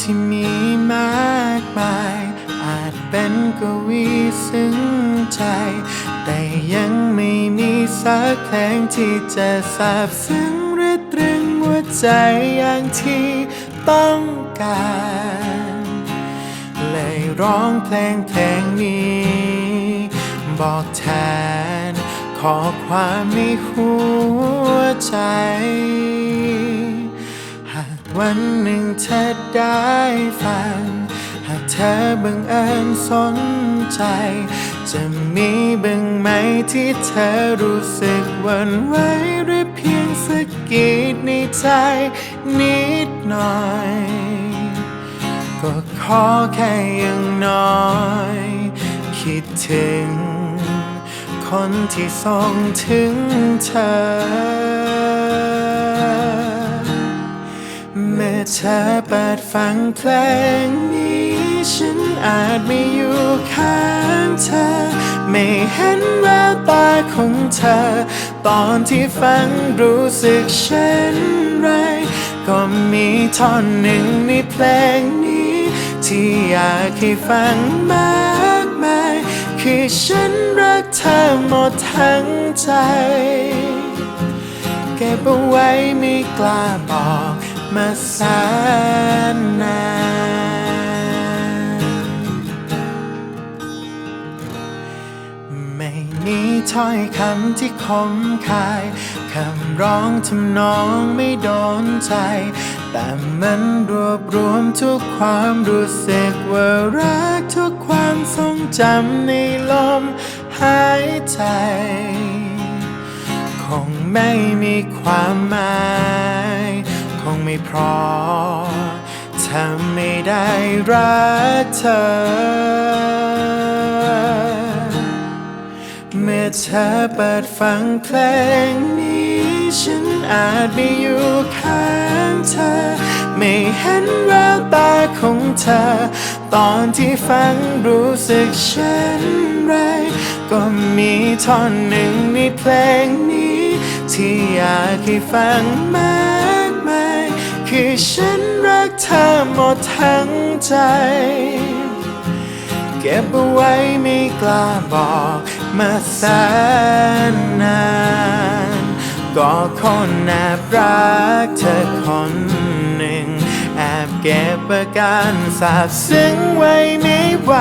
ที่มีมากมาย อาจเป็นกวีซึ้งใจ แต่ยังไม่มีสักเพลงที่จะซาบซึ้งหรือตรึงหัวใจอย่างที่ต้องการ เลยร้องเพลงเพลงนี้ บอกแทน ขอความในหัวใจ วันหนึ่งเธอได้ฟัง หากเธอบังเอิญสนใจ จะมีบ้างไหมที่เธอรู้สึกหวันไหวหรือเพียงสะกิดในใจนิดหน่อย ก็ขอแค่อย่างน้อย คิดถึง คนที่ส่งถึงเธอ เธอเปิดฟังเพลงนี้ ฉันอาจไม่อยู่ข้างเธอ ไม่เห็นแววตาของเธอ ตอนที่ฟังรู้สึกเช่นไร ก็มีท่อนหนึ่งในเพลงนี้ ที่อยากให้ฟังมากมาย คือฉันรักเธอหมดทั้งใจ เก็บเอาไว้ไม่กล้าบอก มาแสนนานไม่มีถ้อยคำที่คมคายคำร้องทำนองไม่โดนใจ แต่มันรวบรวมทุกความรู้สึกว่ารักทุกความทรงจำในลมหายใจ คงไม่มีความหมาย พราะถ้าไม่ได้รักเธอ เมื่อเธอเปิดฟังเพลงนี้ ฉันอาจไม่อยู่ข้างเธอ ไม่เห็นแววตาของเธอ ตอนที่ฟังรู้สึกเช่นไร ก็มีท่อนหนึ่งในเพลงนี้ ที่อยากให้ฟังมาก คือฉันรักเธอหมดทั้งใจ เก็บเอาไว้ไม่กล้าบอกมาแสนนานก็คนแอบรักเธอคนหนึ่ง แอบเก็บอาการสาบซึ้งไว้ไม่ไหว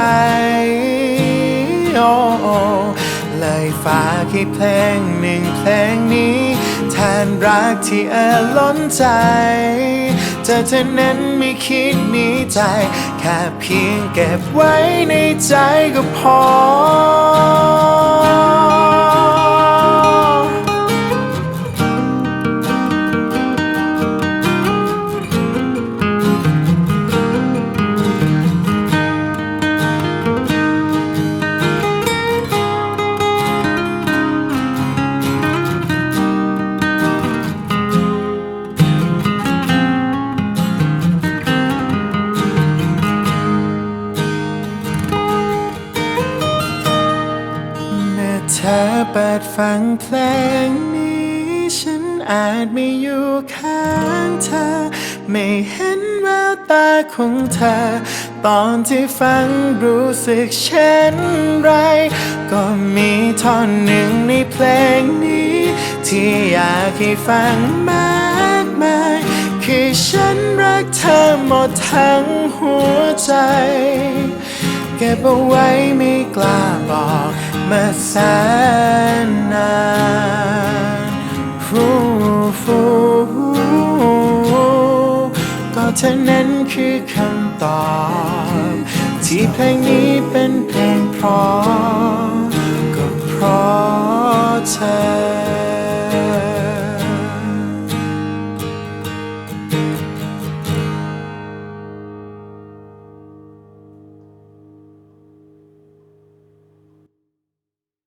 โอ้โอ้เลยฝากให้เพลงหนึ่งเพลงนี้ นรักที่เอ่อล้นใจ เธอเธอนั้นไม่คิดหนีใจ แค่เพียงเก็บไว้ในใจก็พอ เธอเปิดฟังเพลงนี้ ฉันอาจไม่อยู่ข้างเธอ ไม่เห็นแววตาของเธอ ตอนที่ฟังรู้สึกเช่นไร ก็มีท่อนหนึ่งในเพลงนี้ ที่อยากให้ฟังมากมาย คือฉันรักเธอหมดทั้งหัวใจ เก็บเอาไว้ไม่กล้าบอกมาแสนนานฟูฟูก็เธอนั้นคือคำตอบ ที่เพลงนี้เป็นเพลงเพราะก็เพราะเธอ